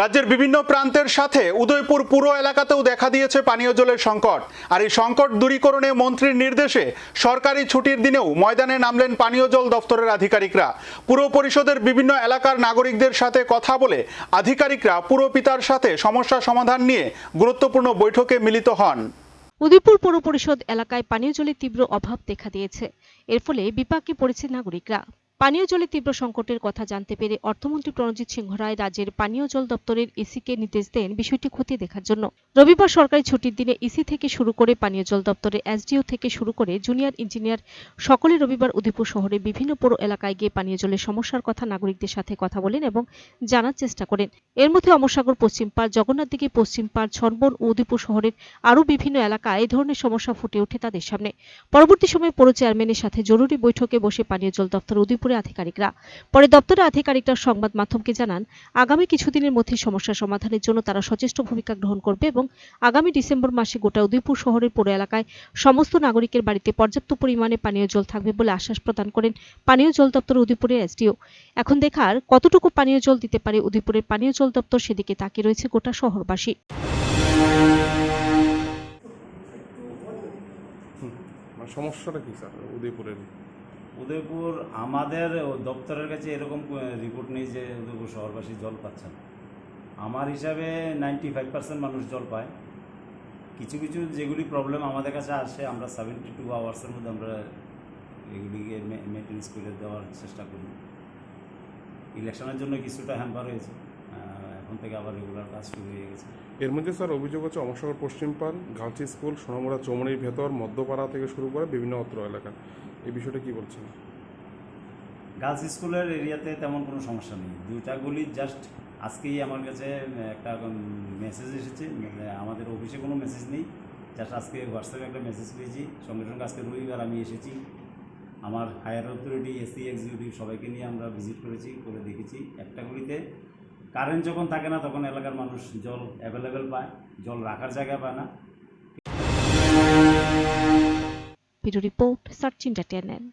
রাজ্যের বিভিন্ন প্রান্তের সাথে উদয়পুর পুরো এলাকাতেও দেখা দিয়েছে পানীয় জলের সংকট। আর এই সংকট দূরীকরণে মন্ত্রীর নির্দেশে সরকারি ছুটির দিনেও ময়দানে নামলেন পানীয় জল দপ্তরের আধিকারিকরা। পুর পরিষদের বিভিন্ন এলাকার নাগরিকদের সাথে কথা বলে আধিকারিকরা পুরপিতার সাথে সমস্যা সমাধান নিয়ে গুরুত্বপূর্ণ বৈঠকে মিলিত হন। উদয়পুর পৌর পরিষদ এলাকায় পানীয় জলের তীব্র অভাব দেখা দিয়েছে। এর ফলে বিপাকে পড়েছে নাগরিকরা। পানীয় জলের তীব্র সংকটের কথা জানতে পেরে অর্থমন্ত্রী প্রণজিৎ সিংহ রায় রাজ্যের পানীয় জল দপ্তরের ইসিকে নির্দেশ দেন বিষয়টি খতিয়ে দেখার জন্য। রবিবার সরকারি ছুটির দিনে ইসি থেকে শুরু করে পানীয় জল দপ্তরের এসডিও থেকে শুরু করে জুনিয়র ইঞ্জিনিয়ার সকলে রবিবার উদয়পুর শহরে বিভিন্ন পৌর এলাকায় গিয়ে পানীয় জলের সমস্যার কথা নাগরিকদের সাথে কথা বলেন এবং জানার চেষ্টা করেন। এর মধ্যে অমরসাগর, পশ্চিম পাড়, জগন্নাথ দিঘি পশ্চিম পাড় ছনবন ও উদয়পুর শহরের আরও বিভিন্ন এলাকায় এই ধরনের সমস্যা ফুটে ওঠে তাদের সামনে। পরবর্তী সময়ে পৌর চেয়ারম্যানের সাথে জরুরি বৈঠকে বসে পানীয় জল দপ্তর উদয়পুরের আধিকারিকরা। পরে দপ্তরের আধিকারিকরা সংবাদ মাধ্যমকে জানান, আগামী কিছুদিনের মধ্যে সমস্যা সমাধানের জন্য তারা সচেষ্ট ভূমিকা গ্রহণ করবে এবং আগামী ডিসেম্বর মাসে গোটা উদয়পুর শহরের পৌর এলাকায় সমস্ত নাগরিকের বাড়িতে পর্যাপ্ত পরিমাণে পানীয় জল থাকবে বলে আশ্বাস প্রদান করেন পানীয় জল দপ্তর উদয়পুরের এসডিও। এখন দেখার কতটুকু পানীয় জল দিতে পারে উদয়পুরের পানীয় জল দপ্তর সেদিকে তাকিয়ে রয়েছে গোটা শহরবাসী। মানে সমস্যাটা কি স্যার উদয়পুরের? উদয়পুর, আমাদের দপ্তরের কাছে এরকম রিপোর্ট নেই যে উদয়পুর শহরবাসী জল পাচ্ছেন। আমার হিসাবে নাইনটি ফাইভ পার্সেন্ট মানুষ জল পায়। কিছু কিছু যেগুলি প্রবলেম আমাদের কাছে আসে, আমরা সেভেন্টি টু আওয়ার্সের মধ্যে আমরা এগুলিকে মেনটেন্স করে দেওয়ার চেষ্টা করি। ইলেকশনের জন্য কিছুটা হ্যাম্পার হয়েছে। এখন থেকে আবার রেগুলার কাজ শুরু হয়ে গেছে। এর মধ্যে স্যার অভিযোগ হচ্ছে অমরসাগর পশ্চিম পাল গালচি স্কুল, সোনামুড়া চৌমনির ভেতর, মধ্যপাড়া থেকে শুরু করে বিভিন্ন অত্র এলাকা। এই বিষয়টা কি বলছেন? গার্লস স্কুলের এরিয়াতে তেমন কোনো সমস্যা নেই। দুইটা গুলি জাস্ট আজকেই আমার কাছে একটা মেসেজ এসেছে আমাদের অফিসে কোনো মেসেজ নেই। জাস্ট আজকে হোয়াটসঅ্যাপে একটা মেসেজ পেয়েছি। সঙ্গে সঙ্গে আজকে রবিবার আমি এসেছি। আমার হায়ার অথরিটি এসি এক্সিকিউটিভ সবাইকে নিয়ে আমরা ভিজিট করেছি, করে দেখেছি। একটা গুলিতে কারেন্ট যখন থাকে না, তখন এলাকার মানুষ জল অ্যাভেলেবেল পায়। জল রাখার জায়গা পায় না। Bureau Report, Sachin Tatianan.